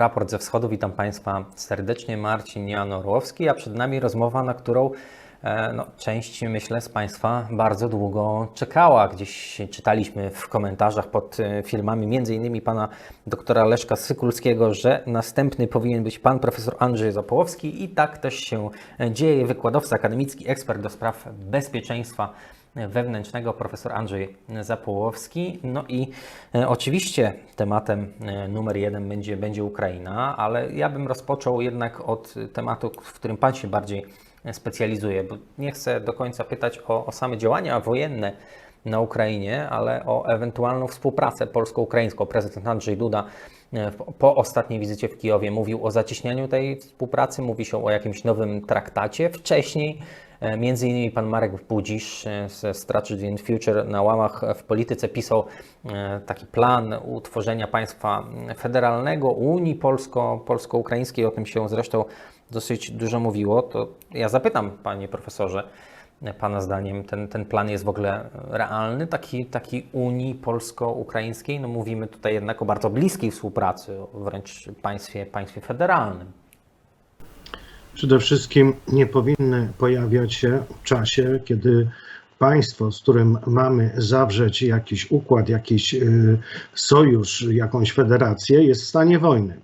Raport ze Wschodu. Witam Państwa serdecznie. Marcin Janorowski, a przed nami rozmowa, na którą e, no, część, myślę, z Państwa bardzo długo czekała. Gdzieś czytaliśmy w komentarzach pod e, filmami, między innymi pana doktora Leszka Sykulskiego, że następny powinien być pan profesor Andrzej Zapołowski i tak też się dzieje. Wykładowca akademicki, ekspert do spraw bezpieczeństwa wewnętrznego profesor Andrzej Zapołowski. No i e, oczywiście tematem e, numer jeden będzie, będzie Ukraina, ale ja bym rozpoczął jednak od tematu, w którym Pan się bardziej specjalizuje, bo nie chcę do końca pytać o, o same działania wojenne na Ukrainie, ale o ewentualną współpracę polsko-ukraińską. Prezydent Andrzej Duda e, po ostatniej wizycie w Kijowie mówił o zacieśnianiu tej współpracy, mówi się o jakimś nowym traktacie. Wcześniej Między innymi pan Marek Budzisz e, ze Strategy and Future na łamach w polityce pisał e, taki plan utworzenia państwa federalnego, Unii Polsko, polsko-ukraińskiej. O tym się zresztą dosyć dużo mówiło. To ja zapytam, panie profesorze, pana zdaniem ten, ten plan jest w ogóle realny, taki, taki Unii polsko-ukraińskiej? No mówimy tutaj jednak o bardzo bliskiej współpracy, wręcz państwie, państwie federalnym. Przede wszystkim nie powinny pojawiać się w czasie, kiedy państwo, z którym mamy zawrzeć jakiś układ, jakiś y, sojusz, jakąś federację, jest w stanie wojny.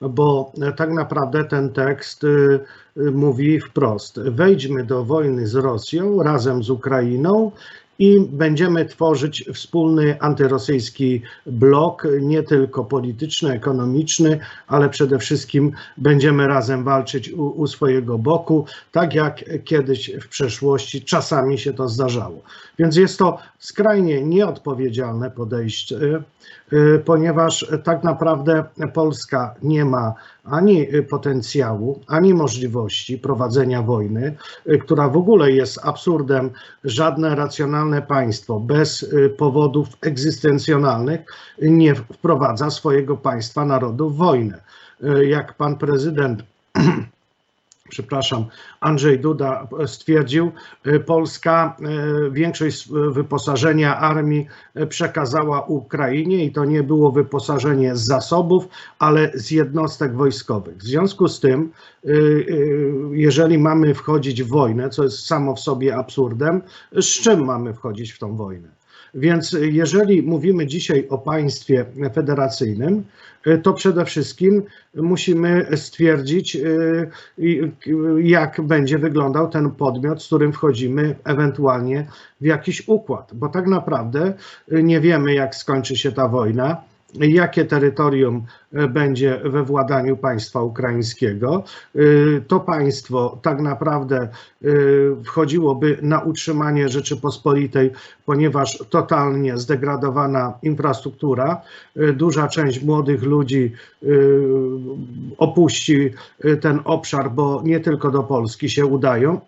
Bo tak naprawdę ten tekst y, y, mówi wprost: wejdźmy do wojny z Rosją razem z Ukrainą i będziemy tworzyć wspólny antyrosyjski blok, nie tylko polityczny, ekonomiczny, ale przede wszystkim będziemy razem walczyć u, u, swojego boku, tak jak kiedyś w przeszłości czasami się to zdarzało. Więc jest to skrajnie nieodpowiedzialne podejście, ponieważ tak naprawdę Polska nie ma ani potencjału, ani możliwości prowadzenia wojny, która w ogóle jest absurdem. Żadne racjonalne państwo bez powodów egzystencjonalnych nie wprowadza swojego państwa, narodu w wojnę. Jak pan prezydent przepraszam, Andrzej Duda stwierdził, Polska większość wyposażenia armii przekazała Ukrainie i to nie było wyposażenie z zasobów, ale z jednostek wojskowych. W związku z tym, jeżeli mamy wchodzić w wojnę, co jest samo w sobie absurdem, z czym mamy wchodzić w tą wojnę? Więc jeżeli mówimy dzisiaj o państwie federacyjnym, to przede wszystkim musimy stwierdzić, jak będzie wyglądał ten podmiot, z którym wchodzimy ewentualnie w jakiś układ, bo tak naprawdę nie wiemy, jak skończy się ta wojna jakie terytorium będzie we władaniu państwa ukraińskiego. To państwo tak naprawdę wchodziłoby na utrzymanie Rzeczypospolitej, ponieważ totalnie zdegradowana infrastruktura, duża część młodych ludzi opuści ten obszar, bo nie tylko do Polski się udają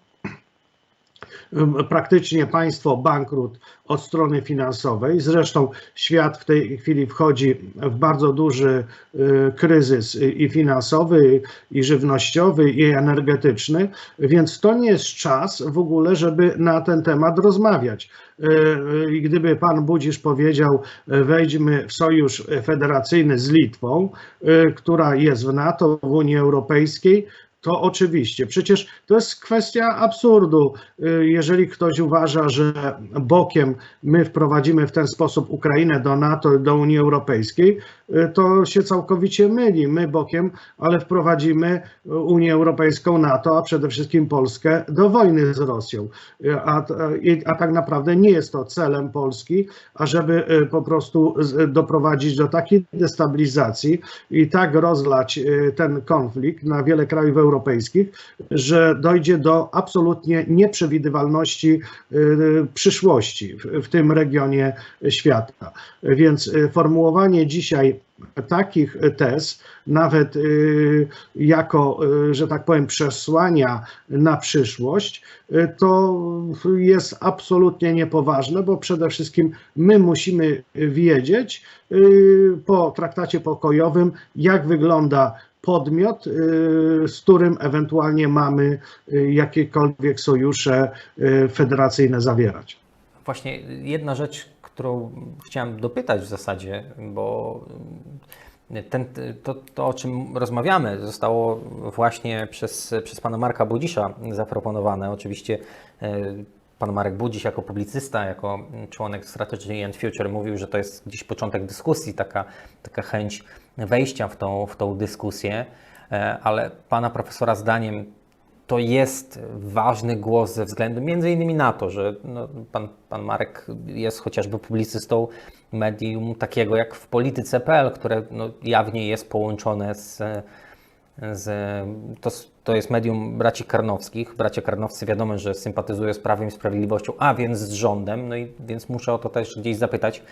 praktycznie państwo bankrut od strony finansowej. Zresztą świat w tej chwili wchodzi w bardzo duży kryzys i finansowy, i żywnościowy, i energetyczny, więc to nie jest czas w ogóle, żeby na ten temat rozmawiać. I gdyby pan Budzisz powiedział, wejdźmy w sojusz federacyjny z Litwą, która jest w NATO, w Unii Europejskiej, to oczywiście. Przecież to jest kwestia absurdu. Jeżeli ktoś uważa, że bokiem my wprowadzimy w ten sposób Ukrainę do NATO, do Unii Europejskiej, to się całkowicie myli. My bokiem, ale wprowadzimy Unię Europejską, NATO, a przede wszystkim Polskę do wojny z Rosją. A, a tak naprawdę nie jest to celem Polski, ażeby po prostu doprowadzić do takiej destabilizacji i tak rozlać ten konflikt na wiele krajów europejskich, że dojdzie do absolutnie nieprzewidywalności przyszłości w, tym regionie świata. Więc formułowanie dzisiaj takich tez, nawet jako, że tak powiem, przesłania na przyszłość, to jest absolutnie niepoważne, bo przede wszystkim my musimy wiedzieć po traktacie pokojowym, jak wygląda podmiot, z którym ewentualnie mamy jakiekolwiek sojusze federacyjne zawierać. Właśnie jedna rzecz, którą chciałem dopytać w zasadzie, bo ten, to, to, o czym rozmawiamy, zostało właśnie przez, przez pana Marka Budzisza zaproponowane. Oczywiście pan Marek Budzisz jako publicysta, jako członek Strategy and Future mówił, że to jest gdzieś początek dyskusji, taka, taka chęć wejścia w tą, w tą dyskusję, e, ale pana profesora zdaniem to jest ważny głos ze względu między innymi na to, że no, pan, pan Marek jest chociażby publicystą medium takiego jak w polityce.pl, które no, jawnie jest połączone z, z to, to jest medium braci Karnowskich. Bracia Karnowscy wiadomo, że sympatyzują z Prawem i Sprawiedliwością, a więc z rządem, no i więc muszę o to też gdzieś zapytać,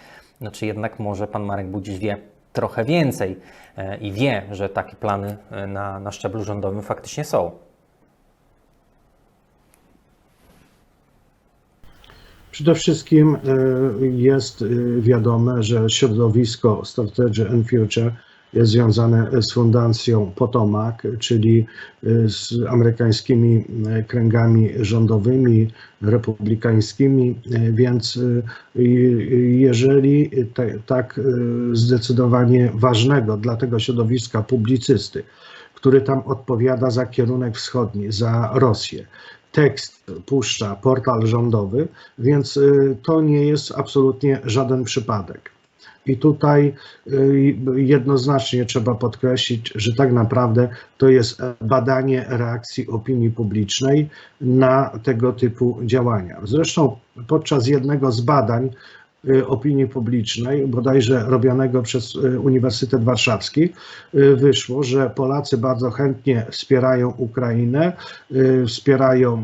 no, czy jednak może pan Marek Budzisz wie trochę więcej e, i wie, że takie plany e, na, na szczeblu rządowym faktycznie są. Przede wszystkim e, jest wiadome, że środowisko Strategy and Future związane z fundacją Potomac, czyli e, z amerykańskimi kręgami rządowymi, republikańskimi, więc jeżeli te, tak zdecydowanie ważnego dla tego środowiska publicysty, który tam odpowiada za kierunek wschodni, za Rosję, tekst puszcza portal rządowy, więc to nie jest absolutnie żaden przypadek. I tutaj jednoznacznie trzeba podkreślić, że tak naprawdę to jest badanie reakcji opinii publicznej na tego typu działania. Zresztą podczas jednego z badań opinii publicznej, bodajże robionego przez Uniwersytet Warszawski, wyszło, że Polacy bardzo chętnie wspierają Ukrainę, wspierają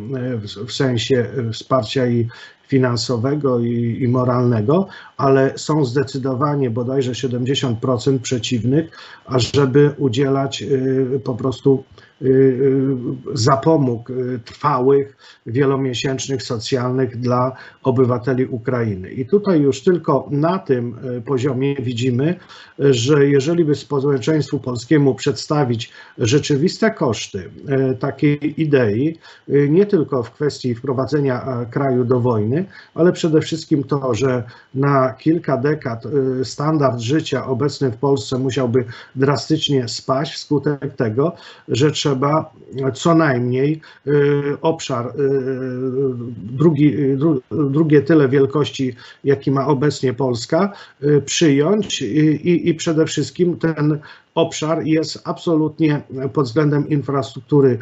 w sensie wsparcia i finansowego i, i, moralnego, ale są zdecydowanie bodajże 70% przeciwnych, ażeby udzielać po prostu zapomóg trwałych, wielomiesięcznych, socjalnych dla obywateli Ukrainy. I tutaj już tylko na tym poziomie widzimy, że jeżeli by społeczeństwu polskiemu przedstawić rzeczywiste koszty takiej idei, nie tylko w kwestii wprowadzenia kraju do wojny, ale przede wszystkim to, że na kilka dekad standard życia obecny w Polsce musiałby drastycznie spaść wskutek tego, że trzeba co najmniej obszar drugi, drugie tyle wielkości, jaki ma obecnie Polska, przyjąć i, i przede wszystkim ten obszar jest absolutnie pod względem infrastruktury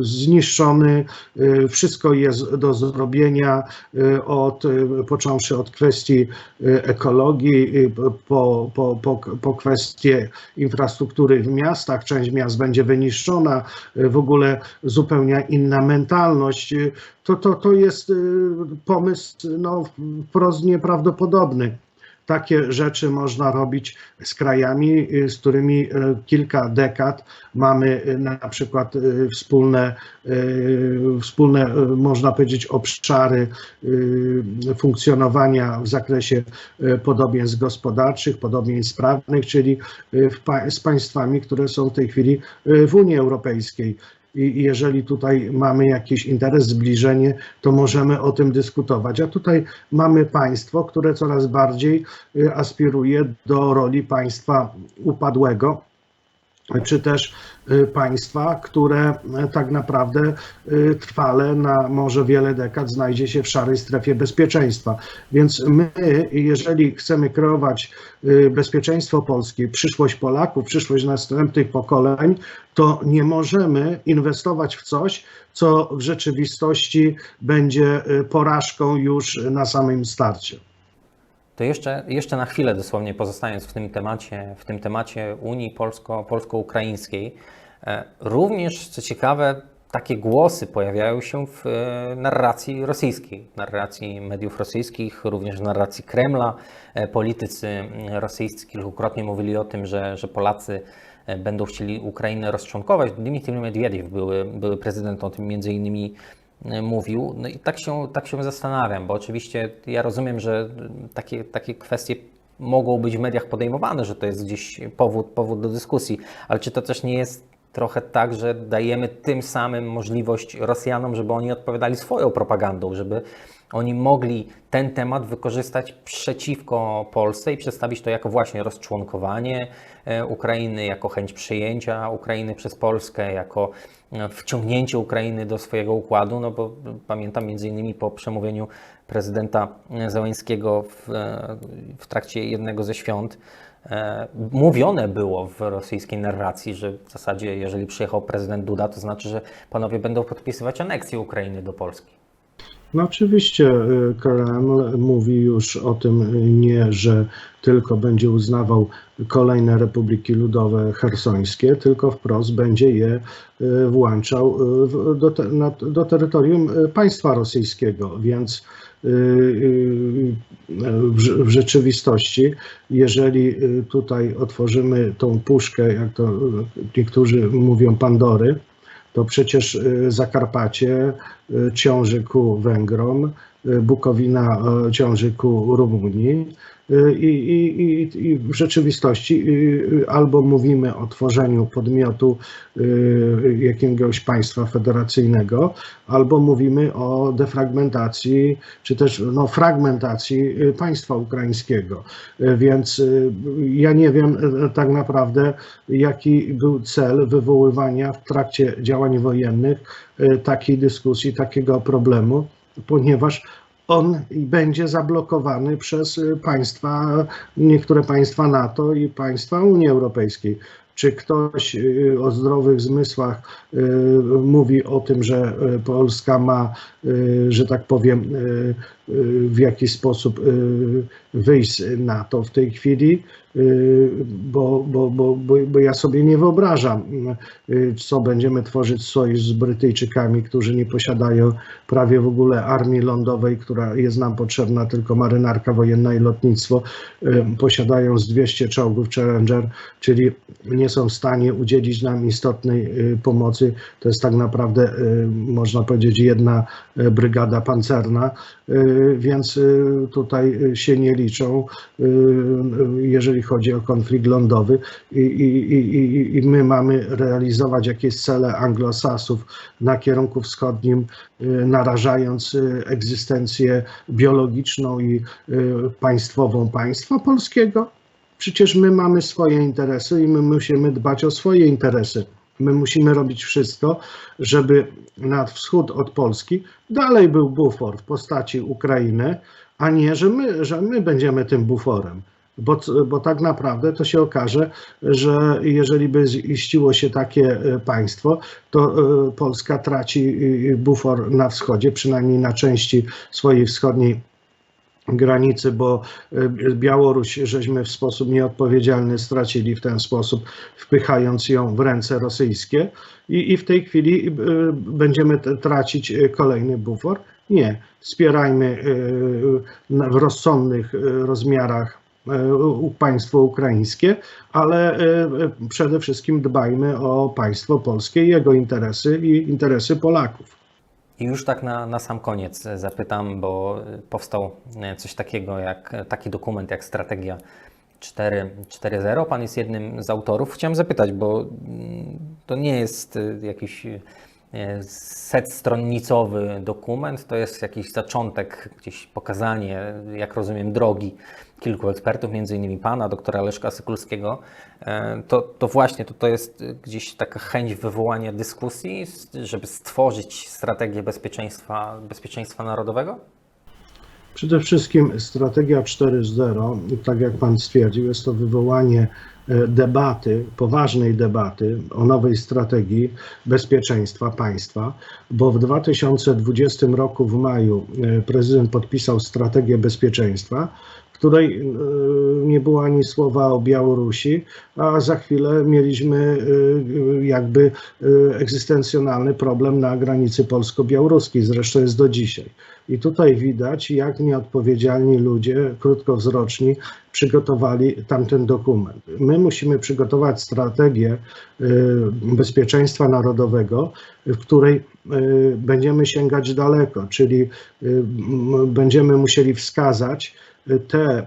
zniszczony. Wszystko jest do zrobienia, od, począwszy od kwestii ekologii, po, po, po, po kwestie infrastruktury w miastach. Część miast będzie wyniszczona, w ogóle zupełnie inna mentalność. To, to, to jest pomysł no, wprost nieprawdopodobny takie rzeczy można robić z krajami, z którymi kilka dekad mamy na przykład wspólne, wspólne można powiedzieć, obszary funkcjonowania w zakresie podobieństw gospodarczych, podobieństw prawnych, czyli z państwami, które są w tej chwili w Unii Europejskiej. I jeżeli tutaj mamy jakiś interes, zbliżenie, to możemy o tym dyskutować. A tutaj mamy państwo, które coraz bardziej aspiruje do roli państwa upadłego, czy też państwa, które tak naprawdę trwale na może wiele dekad znajdzie się w szarej strefie bezpieczeństwa. Więc my, jeżeli chcemy kreować bezpieczeństwo Polski, przyszłość Polaków, przyszłość następnych pokoleń, to nie możemy inwestować w coś, co w rzeczywistości będzie porażką już na samym starcie. To jeszcze, jeszcze na chwilę dosłownie pozostając w tym temacie, w tym temacie Unii Polsko, polsko-ukraińskiej, również co ciekawe, takie głosy pojawiają się w narracji rosyjskiej, narracji mediów rosyjskich, również w narracji Kremla. Politycy rosyjscy kilkukrotnie mówili o tym, że, że Polacy będą chcieli Ukrainę rozczłonkować. Dmitrij Medvedev, były, były prezydent, o tym między innymi mówił. No i tak się, tak się zastanawiam, bo oczywiście ja rozumiem, że takie, takie kwestie mogą być w mediach podejmowane, że to jest gdzieś powód, powód do dyskusji, ale czy to też nie jest trochę tak, że dajemy tym samym możliwość Rosjanom, żeby oni odpowiadali swoją propagandą, żeby oni mogli ten temat wykorzystać przeciwko Polsce i przedstawić to jako właśnie rozczłonkowanie e, Ukrainy, jako chęć przyjęcia Ukrainy przez Polskę, jako wciągnięcie Ukrainy do swojego układu, no bo pamiętam między innymi po przemówieniu prezydenta Zełańskiego w, e, w trakcie jednego ze świąt, E, Mówione było w rosyjskiej narracji, że w zasadzie, jeżeli przyjechał prezydent Duda, to znaczy, że panowie będą podpisywać aneksję Ukrainy do Polski. No oczywiście y, Kreml mówi już o tym y, nie, że tylko będzie uznawał kolejne republiki ludowe hersońskie, tylko wprost będzie je y, włączał do, do terytorium państwa rosyjskiego, więc w, rze- w rzeczywistości, jeżeli tutaj otworzymy tą puszkę, jak to niektórzy mówią, Pandory, to przecież y, Zakarpacie y, ciąży ku Węgrom, y, Bukowina ciąży ku Rumunii. Y, I, i, i, w rzeczywistości y, y, albo mówimy o tworzeniu podmiotu jakiegoś państwa federacyjnego, albo mówimy o defragmentacji, czy też no, fragmentacji państwa ukraińskiego. Więc ja nie wiem tak naprawdę, jaki był cel wywoływania w trakcie działań wojennych takiej dyskusji, takiego problemu, ponieważ on będzie zablokowany przez y, państwa, niektóre państwa NATO i państwa Unii Europejskiej. Czy ktoś y, o zdrowych zmysłach y, mówi o tym, że Polska ma, że tak powiem, w jakiś sposób y, wyjść z NATO w tej chwili? Y, Bo, bo, bo, bo, ja sobie nie wyobrażam, y, co będziemy tworzyć sojusz z Brytyjczykami, którzy nie posiadają prawie w ogóle armii lądowej, która jest nam potrzebna, tylko marynarka wojenna i lotnictwo. Posiadają z 200 czołgów Challenger, czyli nie są w stanie udzielić nam istotnej pomocy. To jest tak naprawdę, można powiedzieć, jedna brygada pancerna, więc y, tutaj y, się nie liczą, y, jeżeli chodzi o konflikt lądowy i, i, i, i- my mamy realizować jakieś cele anglosasów na kierunku wschodnim, narażając egzystencję biologiczną i państwową państwa polskiego. Przecież my mamy swoje interesy i my musimy dbać o swoje interesy. My musimy robić wszystko, żeby na wschód od Polski dalej był bufor w postaci Ukrainy, a nie, że my, że my będziemy tym buforem. Bo, bo tak naprawdę to się okaże, że jeżeli by ziściło się takie e, państwo, to e, Polska traci e, bufor na wschodzie, przynajmniej na części swojej wschodniej granicy, bo e, Białoruś żeśmy w sposób nieodpowiedzialny stracili w ten sposób, wpychając ją w ręce rosyjskie i, i w tej chwili e, będziemy tracić e, kolejny bufor. Nie, wspierajmy w rozsądnych rozmiarach państwo ukraińskie, ale przede wszystkim dbajmy o państwo polskie, jego interesy i interesy Polaków. I już tak na, na sam koniec e, zapytam, bo e, powstał e, coś takiego jak taki dokument jak Strategia 4 4.0. Pan jest jednym z autorów. Chciałem zapytać, bo mm, to nie jest jakiś setstronnicowy dokument, to jest jakiś zaczątek, gdzieś pokazanie, jak rozumiem, drogi kilku ekspertów, między innymi pana, doktora Leszka Sykulskiego. E, To, to właśnie to, to jest e, gdzieś taka chęć wywołania dyskusji, żeby stworzyć strategię bezpieczeństwa, bezpieczeństwa narodowego? Przede wszystkim strategia 4.0, tak jak Pan stwierdził, jest to wywołanie e, debaty, poważnej debaty o nowej strategii bezpieczeństwa państwa, bo w 2020 roku w maju e, prezydent podpisał strategię bezpieczeństwa, której e, nie było ani słowa o Białorusi, a za chwilę mieliśmy e, jakby e, egzystencjonalny problem na granicy polsko-białoruskiej, zresztą jest do dzisiaj. I tutaj widać, jak nieodpowiedzialni ludzie, krótkowzroczni, przygotowali tamten dokument. My musimy przygotować strategię y, bezpieczeństwa narodowego, w której y, będziemy sięgać daleko, czyli y, będziemy musieli wskazać, te e,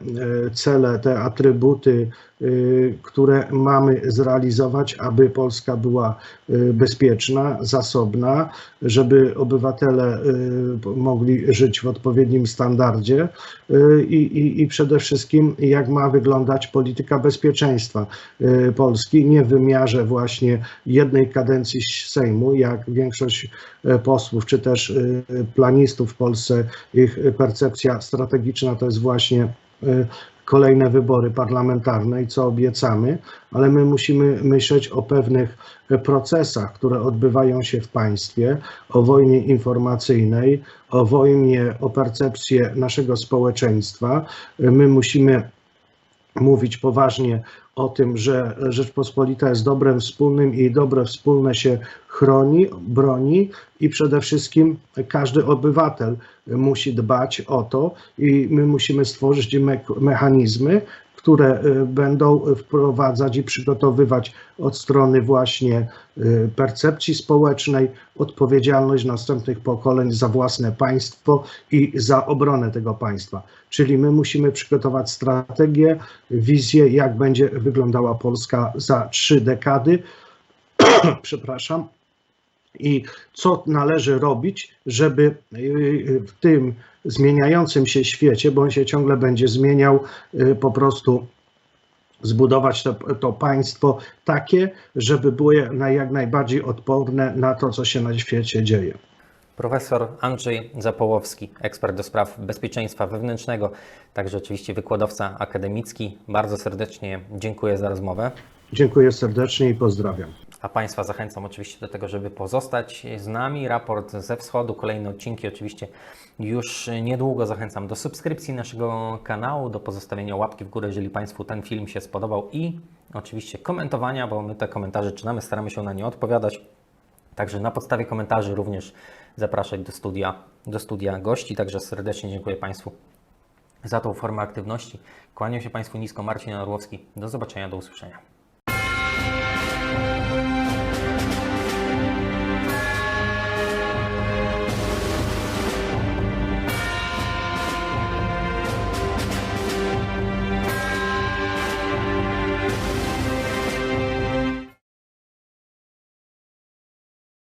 cele, te atrybuty, y, które mamy zrealizować, aby Polska była y, bezpieczna, zasobna, żeby obywatele mogli żyć w odpowiednim standardzie i, i, i przede wszystkim jak ma wyglądać polityka bezpieczeństwa Polski, nie w wymiarze właśnie jednej kadencji Sejmu, jak większość e, posłów czy też planistów w Polsce, ich percepcja strategiczna to jest właśnie y, kolejne wybory parlamentarne i co obiecamy, ale my musimy myśleć o pewnych procesach, które odbywają się w państwie, o wojnie informacyjnej, o wojnie o percepcję naszego społeczeństwa. My musimy mówić poważnie o tym, że Rzeczpospolita jest dobrem wspólnym i dobre wspólne się chroni, broni i przede wszystkim każdy obywatel musi dbać o to i my musimy stworzyć me- mechanizmy, które y, będą wprowadzać i przygotowywać od strony właśnie y, percepcji społecznej odpowiedzialność następnych pokoleń za własne państwo i za obronę tego państwa. Czyli my musimy przygotować strategię, wizję, jak będzie wyglądała Polska za trzy dekady. Przepraszam. I co należy robić, żeby y, w tym zmieniającym się świecie, bo on się ciągle będzie zmieniał, y, po prostu zbudować to, to państwo takie, żeby było jak najbardziej odporne na to, co się na świecie dzieje. Profesor Andrzej Zapołowski, ekspert do spraw bezpieczeństwa wewnętrznego, także oczywiście wykładowca akademicki. Bardzo serdecznie dziękuję za rozmowę. Dziękuję serdecznie i pozdrawiam. A Państwa zachęcam oczywiście do tego, żeby pozostać z nami. Raport ze wschodu, kolejne odcinki oczywiście już niedługo. Zachęcam do subskrypcji naszego kanału, do pozostawienia łapki w górę, jeżeli Państwu ten film się spodobał i oczywiście komentowania, bo my te komentarze czytamy, staramy się na nie odpowiadać. Także na podstawie komentarzy również zapraszać do studia, do studia gości. Także serdecznie dziękuję Państwu za tą formę aktywności. Kłaniam się Państwu nisko, Marcin Orłowski. Do zobaczenia, do usłyszenia.